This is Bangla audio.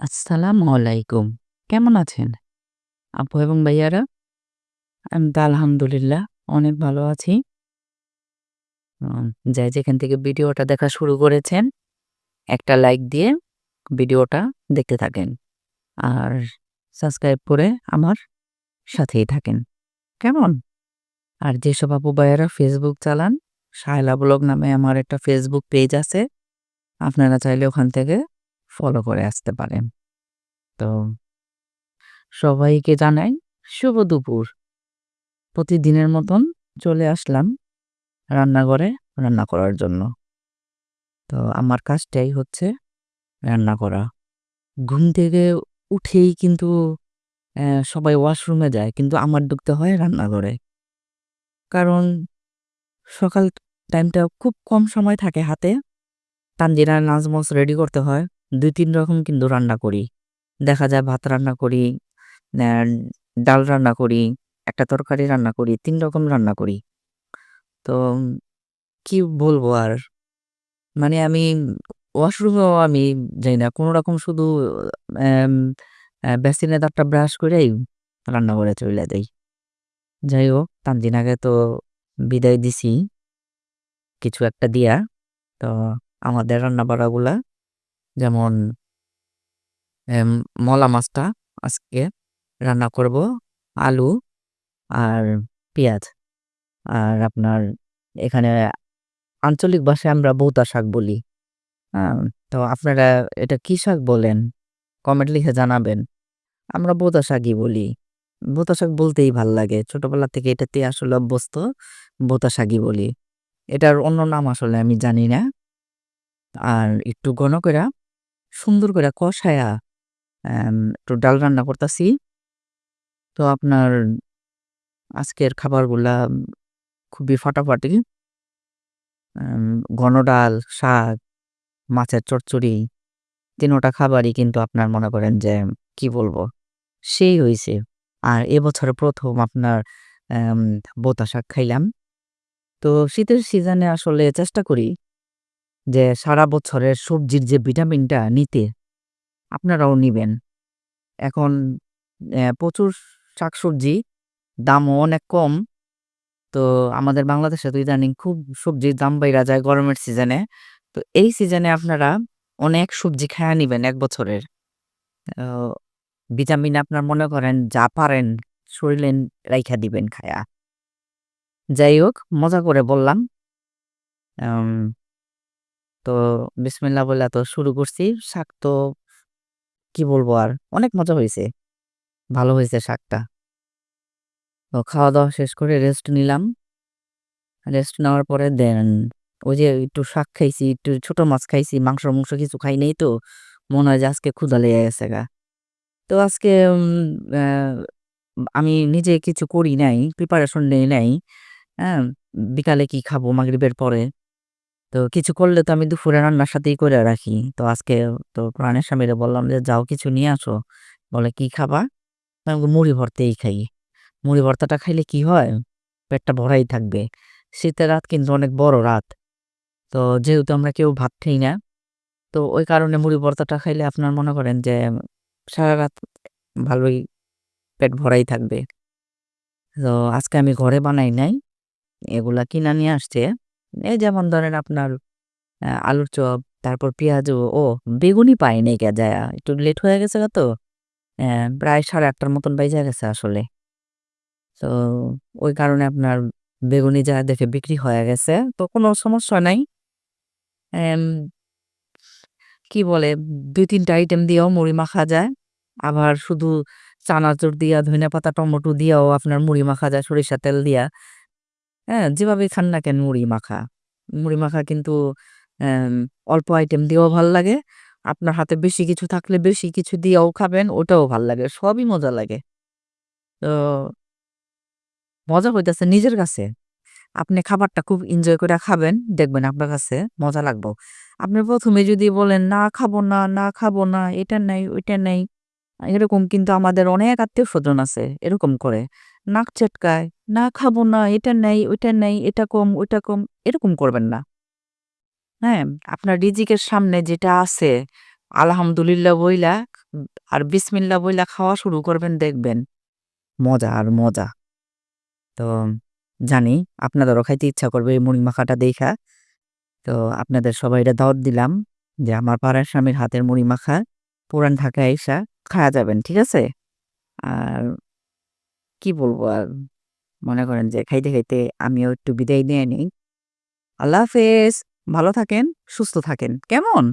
আসসালামু আলাইকুম। কেমন আছেন? আপু এবং ভাইয়ারা? আমি তো আলহামদুলিল্লাহ অনেক ভালো আছি। উম যে যেখান থেকে ভিডিওটা দেখা শুরু করেছেন, একটা লাইক দিয়ে ভিডিওটা দেখতে থাকেন। আর সাবস্ক্রাইব করে আমার সাথেই থাকেন। কেমন? আর যেসব আপু ভাইয়ারা ফেসবুক চালান, শায়লা ব্লগ নামে আমার একটা ফেসবুক পেজ আছে। আপনারা চাইলে ওখান থেকে ফলো করে আসতে পারেন। তো সবাইকে জানাই শুভ দুপুর। প্রতিদিনের মতন চলে আসলাম রান্নাঘরে রান্না করার জন্য। তো আমার কাজটাই হচ্ছে রান্না করা। ঘুম থেকে উঠেই কিন্তু সবাই ওয়াশরুমে যায়। কিন্তু আমার ঢুকতে হয় রান্নাঘরে। কারণ সকাল টাইমটা খুব কম সময় থাকে হাতে। তানজিরা নাজমোস রেডি করতে হয়। ২-৩ রকম কিন্তু রান্না করি। দেখা যায় ভাত রান্না করি, ডাল রান্না করি, একটা তরকারি রান্না করি, তিন রকম রান্না করি। তো কি বলব আর? মানে আমি ওয়াশরুমেও আমি যাই না। কোনো রকম শুধু বেসিনে দাঁতটা ব্রাশ করেই রান্না করে চলে যাই। যাই হোক তান দিন আগে তো বিদায় দিছি। কিছু একটা দিয়া। তো আমাদের রান্না-বাড়াগুলা যেমন মলা মাছটা আজকে রান্না করব। আলু আর পেঁয়াজ। আর আপনার এখানে আঞ্চলিক ভাষায় আমরা বউতা শাক বলি। হ্যাঁ? তো আপনারা এটা কী শাক বলেন? কমেন্ট লিখে জানাবেন। আমরা বউতা শাকই বলি। বউতা শাক বলতেই ভালো লাগে। ছোটবেলা থেকে এটাতে আসলে অভ্যস্ত। বউতা শাকই বলি। এটার অন্য নাম আসলে আমি জানি না। আর একটু ঘন কইরা সুন্দর করে কষায়া একটু ডাল রান্না করতাছি। তো আপনার আজকের খাবারগুলা খুবই ফাটাফাটি। ঘন ডাল, শাক, মাছের চচ্চড়ি ৩ টা খাবারই কিন্তু আপনার মনে করেন যে কি বলব? সেই হয়েছে আর এবছরে প্রথম আপনার বোতা শাক খাইলাম। তো শীতের সিজনে আসলে চেষ্টা করি যে সারা বছরের সবজির যে ভিটামিনটা নিতে। আপনারাও নিবেন। এখন প্রচুর শাকসবজি, দামও অনেক কম। তো আমাদের বাংলাদেশে তো ইদানিং খুব সবজির দাম বাইড়া যায় গরমের সিজনে। তো এই সিজনে আপনারা অনেক সবজি খায়া নিবেন এক বছরের। ভিটামিন আপনার মনে করেন যা পারেন শরীলে রাইখা দিবেন খায়া। যাই হোক মজা করে বললাম। তো বিসমিল্লাহ বইলা তো শুরু করছি। শাক তো কি বলব আর? অনেক মজা হয়েছে ভালো হয়েছে শাকটা। তো খাওয়া-দাওয়া শেষ করে রেস্ট নিলাম। রেস্ট নেওয়ার পরে দেন ওই যে একটু শাক খাইছি, একটু ছোট মাছ খাইছি, মাংস-মাংস কিছু খাই নাই তো। মনে হয় যে আজকে ক্ষুধা লেগে গেছে গা। তো আজকে আমি নিজে কিছু করি নাই, প্রিপারেশন নেই নাই। হ্যাঁ? বিকালে কি খাব মাগরিবের পরে। তো কিছু করলে তো আমি দুপুরে রান্নার সাথেই করে রাখি। তো আজকে তো প্রাণের স্বামীরে বললাম যে, "যাও কিছু নিয়ে আসো।" বলে, "কি খাবা?" আমি "মুড়ি ভর্তাই খাই।" মুড়ি ভর্তাটা খাইলে কি হয়? পেটটা ভরাই থাকবে। শীতের রাত কিন্তু অনেক বড় রাত। তো যেহেতু আমরা কেউ ভাত খাই না। তো ওই কারণে মুড়ি ভর্তাটা খাইলে আপনার মনে করেন যে সারারাত ভালোই পেট ভরাই থাকবে। তো আজকে আমি ঘরে বানাই নাই। এগুলা কিনা নিয়ে আসছে। এই যেমন ধরেন আপনার আলুর চপ, তারপর পেঁয়াজু ও বেগুনই পাই নাই কে যায়া। একটু লেট হয়ে গেছে তো। প্রায় সাড়ে আটটার মতন বাইজা গেছে আসলে। তো ওই কারণে আপনার বেগুনি যা দেখে বিক্রি হয়ে গেছে। তো কোনো সমস্যা নাই। কি বলে ২-৩ টা আইটেম দিয়েও মুড়ি মাখা যায়। আবার শুধু চানাচুর দিয়া, ধইনাপাতা, টমেটো দিয়াও আপনার মুড়ি মাখা যায় সরিষা তেল দিয়া। হ্যাঁ? যেভাবেই খান না কেন মুড়ি মাখা। মুড়ি মাখা কিন্তু অল্প আইটেম দিয়েও ভালো লাগে। আপনার হাতে বেশি কিছু থাকলে বেশি কিছু দিয়েও খাবেন, ওটাও ভালো লাগে। সবই মজা লাগে। তো মজা হইতাছে নিজের কাছে। আপনি খাবারটা খুব এনজয় করে খাবেন, দেখবেন আপনার কাছে মজা লাগবো। আপনি প্রথমে যদি বলেন, "না খাব না, না খাব না, এটা নাই, ওইটা নাই।" এরকম কিন্তু আমাদের অনেক আত্মীয় স্বজন আছে এরকম করে। নাক চেটকায়, "না খাব না, এটা নেই ওইটা নেই এটা কম, ওইটা কম।" এরকম করবেন না। হ্যাঁ? আপনার রিজিকের সামনে যেটা আছে আলহামদুলিল্লাহ বইলা আর বিসমিল্লা বইলা খাওয়া শুরু করবেন দেখবেন মজা আর মজা তো জানি আপনাদেরও খাইতে ইচ্ছা করবে এই মুড়ি মাখাটা দেখা তো আপনাদের সবাইরে দাওয়াত দিলাম যে আমার পাড়ার স্বামীর হাতের মুড়ি মাখা পুরান ঢাকা এসা খাওয়া যাবেন ঠিক আছে আর কি বলব আর মনে করেন যে খাইতে খাইতে আমিও একটু বিদায় নিয়ে নিই। আল্লাহ হাফেজ, ভালো থাকেন, সুস্থ থাকেন। কেমন?